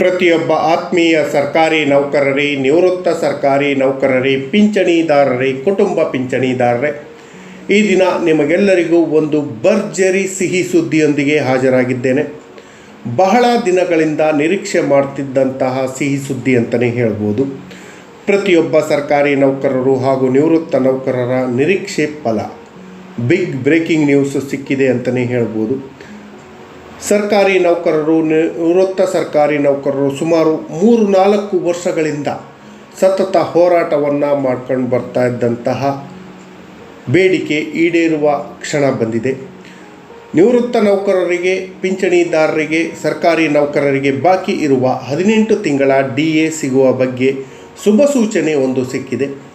ಪ್ರತಿಯೊಬ್ಬ ಆತ್ಮೀಯ ಸರ್ಕಾರಿ ನೌಕರರೇ, ನಿವೃತ್ತ ಸರ್ಕಾರಿ ನೌಕರರೇ, ಪಿಂಚಣಿದಾರರೇ, ಕುಟುಂಬ ಪಿಂಚಣಿದಾರರೇ, ಈ ದಿನ ನಿಮಗೆಲ್ಲರಿಗೂ ಒಂದು ಭರ್ಜರಿ ಸಿಹಿ ಸುದ್ದಿಯೊಂದಿಗೆ ಹಾಜರಾಗಿದ್ದೇನೆ. ಬಹಳ ದಿನಗಳಿಂದ ನಿರೀಕ್ಷೆ ಮಾಡ್ತಿದ್ದಂತಹ ಸಿಹಿ ಸುದ್ದಿ ಅಂತಲೇ ಹೇಳ್ಬೋದು. ಪ್ರತಿಯೊಬ್ಬ ಸರ್ಕಾರಿ ನೌಕರರು ಹಾಗೂ ನಿವೃತ್ತ ನೌಕರರ ನಿರೀಕ್ಷೆ ಫಲ. ಬಿಗ್ ಬ್ರೇಕಿಂಗ್ ನ್ಯೂಸ್ ಸಿಕ್ಕಿದೆ ಅಂತಲೇ ಹೇಳ್ಬೋದು. ಸರ್ಕಾರಿ ನೌಕರರು ನಿವೃತ್ತ ಸರ್ಕಾರಿ ನೌಕರರು ಸುಮಾರು ಮೂರು ನಾಲ್ಕು ವರ್ಷಗಳಿಂದ ಸತತ ಹೋರಾಟವನ್ನು ಮಾಡ್ಕೊಂಡು ಬರ್ತಾ ಇದ್ದಂತಹ ಬೇಡಿಕೆ ಈಡೇರುವ ಕ್ಷಣ ಬಂದಿದೆ. ನಿವೃತ್ತ ನೌಕರರಿಗೆ, ಪಿಂಚಣಿದಾರರಿಗೆ, ಸರ್ಕಾರಿ ನೌಕರರಿಗೆ ಬಾಕಿ ಇರುವ ಹದಿನೆಂಟು ತಿಂಗಳ ಡಿ ಎ ಸಿಗುವ ಬಗ್ಗೆ ಶುಭ ಸೂಚನೆ ಒಂದು ಸಿಕ್ಕಿದೆ.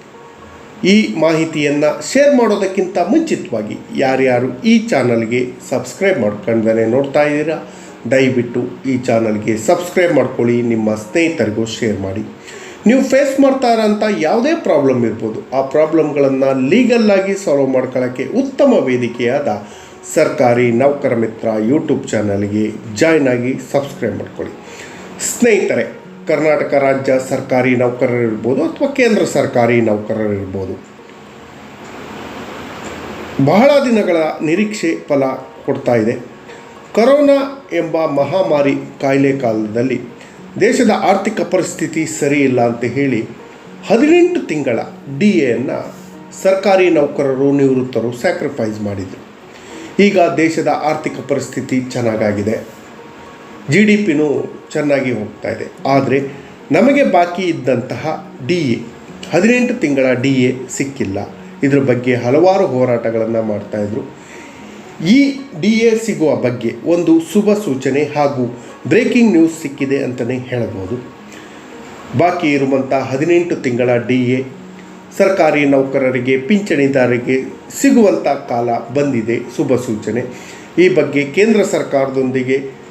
ಈ ಮಾಹಿತಿಯನ್ನು ಶೇರ್ ಮಾಡೋದಕ್ಕಿಂತ ಮುಂಚಿತವಾಗಿ ಯಾರ್ಯಾರು ಈ ಚಾನಲ್ಗೆ ಸಬ್ಸ್ಕ್ರೈಬ್ ಮಾಡ್ಕೊಂಡ್ರೆ ನೋಡ್ತಾ ಇದ್ದೀರಾ, ದಯವಿಟ್ಟು ಈ ಚಾನಲ್ಗೆ ಸಬ್ಸ್ಕ್ರೈಬ್ ಮಾಡ್ಕೊಳ್ಳಿ, ನಿಮ್ಮ ಸ್ನೇಹಿತರಿಗೂ ಶೇರ್ ಮಾಡಿ. ನೀವು ಫೇಸ್ ಮಾಡ್ತಾ ಇರೋಂಥ ಯಾವುದೇ ಪ್ರಾಬ್ಲಮ್ ಇರ್ಬೋದು. ಆ ಪ್ರಾಬ್ಲಮ್ಗಳನ್ನು ಲೀಗಲ್ಲಾಗಿ ಸಾಲ್ವ್ ಮಾಡ್ಕೊಳ್ಳೋಕ್ಕೆ ಉತ್ತಮ ವೇದಿಕೆಯಾದ ಸರ್ಕಾರಿ ನೌಕರ ಮಿತ್ರ ಯೂಟ್ಯೂಬ್ ಚಾನಲ್ಗೆ ಜಾಯ್ನ್ ಆಗಿ ಸಬ್ಸ್ಕ್ರೈಬ್ ಮಾಡ್ಕೊಳ್ಳಿ. ಸ್ನೇಹಿತರೆ ಕರ್ನಾಟಕ ರಾಜ್ಯ ಸರ್ಕಾರಿ ನೌಕರರಿರ್ಬೋದು ಅಥವಾ ಕೇಂದ್ರ ಸರ್ಕಾರಿ ನೌಕರರಿರ್ಬೋದು. ಬಹಳ ದಿನಗಳ ನಿರೀಕ್ಷೆ ಫಲ ಕೊಡ್ತಾ ಇದೆ. ಕರೋನಾ ಎಂಬ ಮಹಾಮಾರಿ ಕಾಯಿಲೆ ಕಾಲದಲ್ಲಿ ದೇಶದ ಆರ್ಥಿಕ ಪರಿಸ್ಥಿತಿ ಸರಿ ಇಲ್ಲ ಅಂತ ಹೇಳಿ ಹದಿನೆಂಟು ತಿಂಗಳ ಡಿ ಎಯನ್ನು ಸರ್ಕಾರಿ ನೌಕರರು ನಿವೃತ್ತರು ಸ್ಯಾಕ್ರಿಫೈಸ್ ಮಾಡಿದರು. ಈಗ ದೇಶದ ಆರ್ಥಿಕ ಪರಿಸ್ಥಿತಿ ಚೆನ್ನಾಗಾಗಿದೆ. ಜಿ ಡಿ ಪಿನೂ ಚೆನ್ನಾಗಿ ಹೋಗ್ತಾ ಇದೆ. ಆದರೆ ನಮಗೆ ಬಾಕಿ ಇದ್ದಂತಹ ಡಿ ಎ, ಹದಿನೆಂಟು ತಿಂಗಳ ಡಿ ಎ ಸಿಕ್ಕಿಲ್ಲ. ಇದರ ಬಗ್ಗೆ ಹಲವಾರು ಹೋರಾಟಗಳನ್ನು ಮಾಡ್ತಾಯಿದ್ರು ಈ ಡಿ ಎ ಸಿಗುವ ಬಗ್ಗೆ ಒಂದು ಶುಭ ಸೂಚನೆ ಹಾಗೂ ಬ್ರೇಕಿಂಗ್ ನ್ಯೂಸ್ ಸಿಕ್ಕಿದೆ ಅಂತಲೇ ಹೇಳಬಹುದು. ಬಾಕಿ ಇರುವಂಥ ಹದಿನೆಂಟು ತಿಂಗಳ ಡಿ ಎ ಸರ್ಕಾರಿ ನೌಕರರಿಗೆ, ಪಿಂಚಣಿದಾರರಿಗೆ ಸಿಗುವಂಥ ಕಾಲ ಬಂದಿದೆ. ಶುಭ ಸೂಚನೆ. ಈ ಬಗ್ಗೆ ಕೇಂದ್ರ ಸರ್ಕಾರದೊಂದಿಗೆ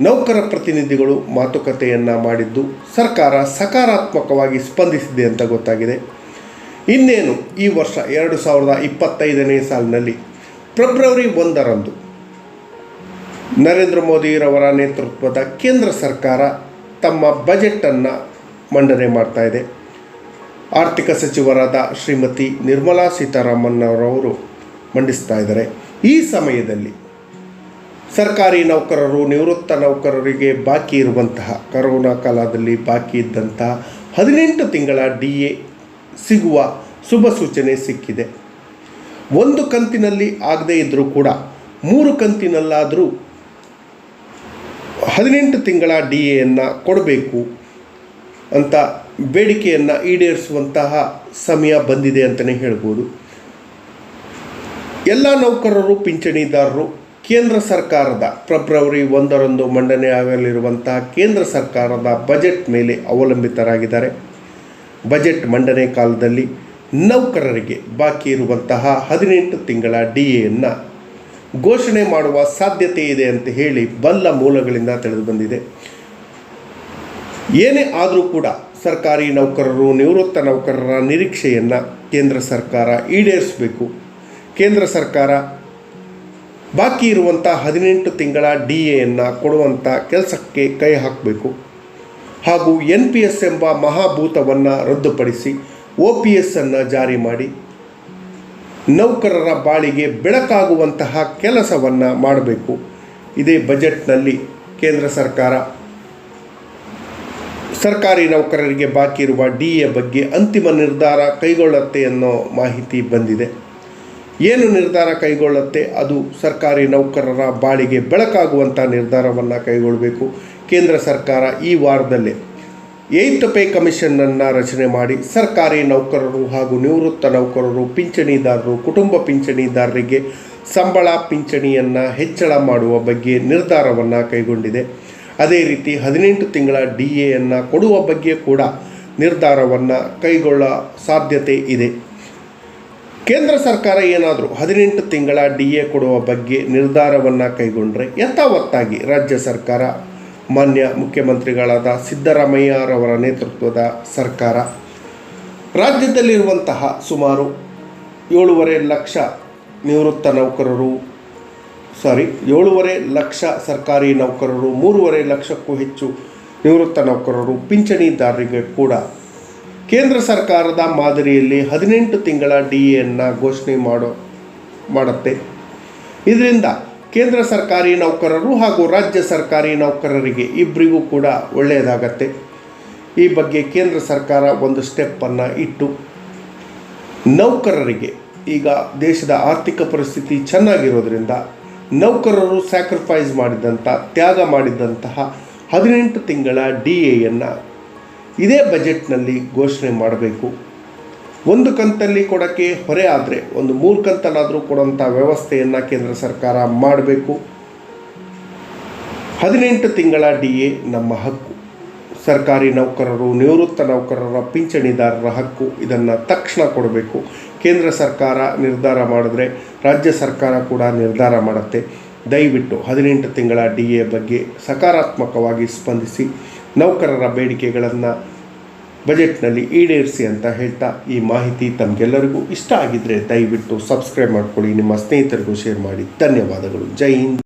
ನೌಕರ ಪ್ರತಿನಿಧಿಗಳು ಮಾತುಕತೆಯನ್ನು ಮಾಡಿದ್ದು ಸರ್ಕಾರ ಸಕಾರಾತ್ಮಕವಾಗಿ ಸ್ಪಂದಿಸಿದೆ ಅಂತ ಗೊತ್ತಾಗಿದೆ. ಇನ್ನೇನು, ಈ ವರ್ಷ ಎರಡು ಸಾವಿರದ ಇಪ್ಪತ್ತೈದನೇ ಸಾಲಿನಲ್ಲಿ ಫೆಬ್ರವರಿ ಒಂದರಂದು ನರೇಂದ್ರ ಮೋದಿರವರ ನೇತೃತ್ವದ ಕೇಂದ್ರ ಸರ್ಕಾರ ತಮ್ಮ ಬಜೆಟನ್ನು ಮಂಡನೆ ಮಾಡ್ತಾ ಇದೆ. ಆರ್ಥಿಕ ಸಚಿವರಾದ ಶ್ರೀಮತಿ ನಿರ್ಮಲಾ ಸೀತಾರಾಮನ್ ಅವರವರು ಮಂಡಿಸ್ತಾ ಇದ್ದಾರೆ. ಈ ಸಮಯದಲ್ಲಿ ಸರ್ಕಾರಿ ನೌಕರರು, ನಿವೃತ್ತ ನೌಕರರಿಗೆ ಬಾಕಿ ಇರುವಂತಹ ಕರೋನಾ ಕಾಲದಲ್ಲಿ ಬಾಕಿ ಇದ್ದಂತಹ ಹದಿನೆಂಟು ತಿಂಗಳ ಡಿ ಎ ಸಿಗುವ ಶುಭ ಸೂಚನೆ ಸಿಕ್ಕಿದೆ. ಒಂದು ಕಂತಿನಲ್ಲಿ ಆಗದೇ ಇದ್ದರೂ ಕೂಡ ಮೂರು ಕಂತಿನಲ್ಲಾದರೂ ಹದಿನೆಂಟು ತಿಂಗಳ ಡಿ ಎಯನ್ನು ಕೊಡಬೇಕು ಅಂತ ಬೇಡಿಕೆಯನ್ನು ಈಡೇರಿಸುವಂತಹ ಸಮಯ ಬಂದಿದೆ ಅಂತಲೇ ಹೇಳ್ಬೋದು. ಎಲ್ಲ ನೌಕರರು, ಪಿಂಚಣಿದಾರರು ಕೇಂದ್ರ ಸರ್ಕಾರದ ಫೆಬ್ರವರಿ ಒಂದರಂದು ಮಂಡನೆ ಆಗಲಿರುವಂತಹ ಕೇಂದ್ರ ಸರ್ಕಾರದ ಬಜೆಟ್ ಮೇಲೆ ಅವಲಂಬಿತರಾಗಿದ್ದಾರೆ. ಬಜೆಟ್ ಮಂಡನೆ ಕಾಲದಲ್ಲಿ ನೌಕರರಿಗೆ ಬಾಕಿ ಇರುವಂತಹ ಹದಿನೆಂಟು ತಿಂಗಳ ಡಿ ಎಯನ್ನು ಘೋಷಣೆ ಮಾಡುವ ಸಾಧ್ಯತೆ ಇದೆ ಅಂತ ಹೇಳಿ ಬಲ್ಲ ಮೂಲಗಳಿಂದ ತಿಳಿದು ಬಂದಿದೆ ಏನೇ ಆದರೂ ಕೂಡ ಸರ್ಕಾರಿ ನೌಕರರು ನಿವೃತ್ತ ನೌಕರರ ನಿರೀಕ್ಷೆಯನ್ನು ಕೇಂದ್ರ ಸರ್ಕಾರ ಈಡೇರಿಸಬೇಕು. ಕೇಂದ್ರ ಸರ್ಕಾರ ಬಾಕಿ ಇರುವಂಥ ಹದಿನೆಂಟು ತಿಂಗಳ ಡಿ ಎಯನ್ನು ಕೊಡುವಂಥ ಕೆಲಸಕ್ಕೆ ಕೈ ಹಾಕಬೇಕು. ಹಾಗೂ ಎನ್ ಪಿ ಎಸ್ ಎಂಬ ಮಹಾಭೂತವನ್ನು ರದ್ದುಪಡಿಸಿ ಒ ಪಿ ಎಸ್ಸನ್ನು ಜಾರಿ ಮಾಡಿ. ನೌಕರರ ಬಾಳಿಗೆ ಬೆಳಕಾಗುವಂತಹ ಕೆಲಸವನ್ನು ಮಾಡಬೇಕು. ಇದೇ ಬಜೆಟ್ನಲ್ಲಿ ಕೇಂದ್ರ ಸರ್ಕಾರ. ಸರ್ಕಾರಿ ನೌಕರರಿಗೆ ಬಾಕಿ ಇರುವ ಡಿ ಎ ಬಗ್ಗೆ ಅಂತಿಮ ನಿರ್ಧಾರ ಕೈಗೊಳ್ಳುತ್ತೆ ಅನ್ನೋ ಮಾಹಿತಿ ಬಂದಿದೆ. ಏನು ನಿರ್ಧಾರ ಕೈಗೊಳ್ಳುತ್ತೆ? ಅದು ಸರ್ಕಾರಿ ನೌಕರರ ಬಾಳಿಗೆ ಬೆಳಕಾಗುವಂಥ ನಿರ್ಧಾರವನ್ನು ಕೈಗೊಳ್ಳಬೇಕು ಕೇಂದ್ರ ಸರ್ಕಾರ ಈ ವಾರದಲ್ಲೇ ಏಯ್ತ್ ಪೇ ಕಮಿಷನನ್ನು ರಚನೆ ಮಾಡಿ ಸರ್ಕಾರಿ ನೌಕರರು ಹಾಗೂ ನಿವೃತ್ತ ನೌಕರರು, ಪಿಂಚಣಿದಾರರು, ಕುಟುಂಬ ಪಿಂಚಣಿದಾರರಿಗೆ ಸಂಬಳ ಪಿಂಚಣಿಯನ್ನು ಹೆಚ್ಚಳ ಮಾಡುವ ಬಗ್ಗೆ ನಿರ್ಧಾರವನ್ನು ಕೈಗೊಂಡಿದೆ. ಅದೇ ರೀತಿ ಹದಿನೆಂಟು ತಿಂಗಳ ಡಿ ಎಯನ್ನು ಕೊಡುವ ಬಗ್ಗೆ ಕೂಡ ನಿರ್ಧಾರವನ್ನು ಕೈಗೊಳ್ಳ ಸಾಧ್ಯತೆ ಇದೆ. ಕೇಂದ್ರ ಸರ್ಕಾರ ಏನಾದರೂ ಹದಿನೆಂಟು ತಿಂಗಳ ಡಿ ಎ ಕೊಡುವ ಬಗ್ಗೆ ನಿರ್ಧಾರವನ್ನು ಕೈಗೊಂಡರೆ ಯಥಾವತ್ತಾಗಿ ರಾಜ್ಯ ಸರ್ಕಾರ? ಮಾನ್ಯ ಮುಖ್ಯಮಂತ್ರಿಗಳಾದ ಸಿದ್ದರಾಮಯ್ಯರವರ ನೇತೃತ್ವದ ಸರ್ಕಾರ. ರಾಜ್ಯದಲ್ಲಿರುವಂತಹ ಸುಮಾರು ಏಳೂವರೆ ಲಕ್ಷ ನಿವೃತ್ತ ನೌಕರರು ಸಾರಿ ಏಳೂವರೆ ಲಕ್ಷ ಸರ್ಕಾರಿ ನೌಕರರು, ಮೂರುವರೆ ಲಕ್ಷಕ್ಕೂ ಹೆಚ್ಚು ನಿವೃತ್ತ ನೌಕರರು, ಪಿಂಚಣಿದಾರರಿಗೆ ಕೂಡ ಕೇಂದ್ರ ಸರ್ಕಾರದ ಮಾದರಿಯಲ್ಲಿ ಹದಿನೆಂಟು ತಿಂಗಳ ಡಿ ಎಯನ್ನು ಘೋಷಣೆ ಮಾಡೋ, ಮಾಡುತ್ತೆ. ಇದರಿಂದ ಕೇಂದ್ರ ಸರ್ಕಾರಿ ನೌಕರರು ಹಾಗೂ ರಾಜ್ಯ ಸರ್ಕಾರಿ ನೌಕರರಿಗೆ ಇಬ್ಬರಿಗೂ ಕೂಡ ಒಳ್ಳೆಯದಾಗತ್ತೆ. ಈ ಬಗ್ಗೆ ಕೇಂದ್ರ ಸರ್ಕಾರ ಒಂದು ಸ್ಟೆಪ್ಪನ್ನು ಇಟ್ಟು, ನೌಕರರಿಗೆ ಈಗ ದೇಶದ ಆರ್ಥಿಕ ಪರಿಸ್ಥಿತಿ ಚೆನ್ನಾಗಿರೋದ್ರಿಂದ ನೌಕರರು ಸ್ಯಾಕ್ರಿಫೈಸ್ ಮಾಡಿದಂಥ ತ್ಯಾಗ ಮಾಡಿದಂತಹ ಹದಿನೆಂಟು ತಿಂಗಳ ಡಿ ಎಯನ್ನು ಇದೇ ಬಜೆಟ್ನಲ್ಲಿ ಘೋಷಣೆ ಮಾಡಬೇಕು. ಒಂದು ಕಂತಲ್ಲಿ ಕೊಡೋಕ್ಕೆ ಹೊರೆ ಆದರೆ, ಒಂದು ಮೂರು ಕಂತಲ್ಲಾದರೂ ಕೊಡೋಂಥ ವ್ಯವಸ್ಥೆಯನ್ನು ಕೇಂದ್ರ ಸರ್ಕಾರ ಮಾಡಬೇಕು. ಹದಿನೆಂಟು ತಿಂಗಳ ಡಿ ಎ ನಮ್ಮ ಹಕ್ಕು. ಸರ್ಕಾರಿ ನೌಕರರು, ನಿವೃತ್ತ ನೌಕರರ ಪಿಂಚಣಿದಾರರ ಹಕ್ಕು. ಇದನ್ನು ತಕ್ಷಣ ಕೊಡಬೇಕು. ಕೇಂದ್ರ ಸರ್ಕಾರ ನಿರ್ಧಾರ ಮಾಡಿದ್ರೆ, ರಾಜ್ಯ ಸರ್ಕಾರ ಕೂಡ ನಿರ್ಧಾರ ಮಾಡುತ್ತೆ. ದಯವಿಟ್ಟು ಹದಿನೆಂಟು ತಿಂಗಳ ಡಿ ಎ ಬಗ್ಗೆ ಸಕಾರಾತ್ಮಕವಾಗಿ ಸ್ಪಂದಿಸಿ. ನೌಕರರ ಬೇಡಿಕೆಗಳನ್ನು ಬಜೆಟ್ನಲ್ಲಿ ಈಡೇರಿಸಿ ಅಂತ ಹೇಳ್ತಾ ಈ ಮಾಹಿತಿ ತಮಗೆಲ್ಲರಿಗೂ ಇಷ್ಟ ಆಗಿದ್ದರೆ ದಯವಿಟ್ಟು ಸಬ್ಸ್ಕ್ರೈಬ್ ಮಾಡ್ಕೊಳ್ಳಿ, ನಿಮ್ಮ ಸ್ನೇಹಿತರಿಗೂ ಶೇರ್ ಮಾಡಿ. ಧನ್ಯವಾದಗಳು. ಜೈ ಹಿಂದ್.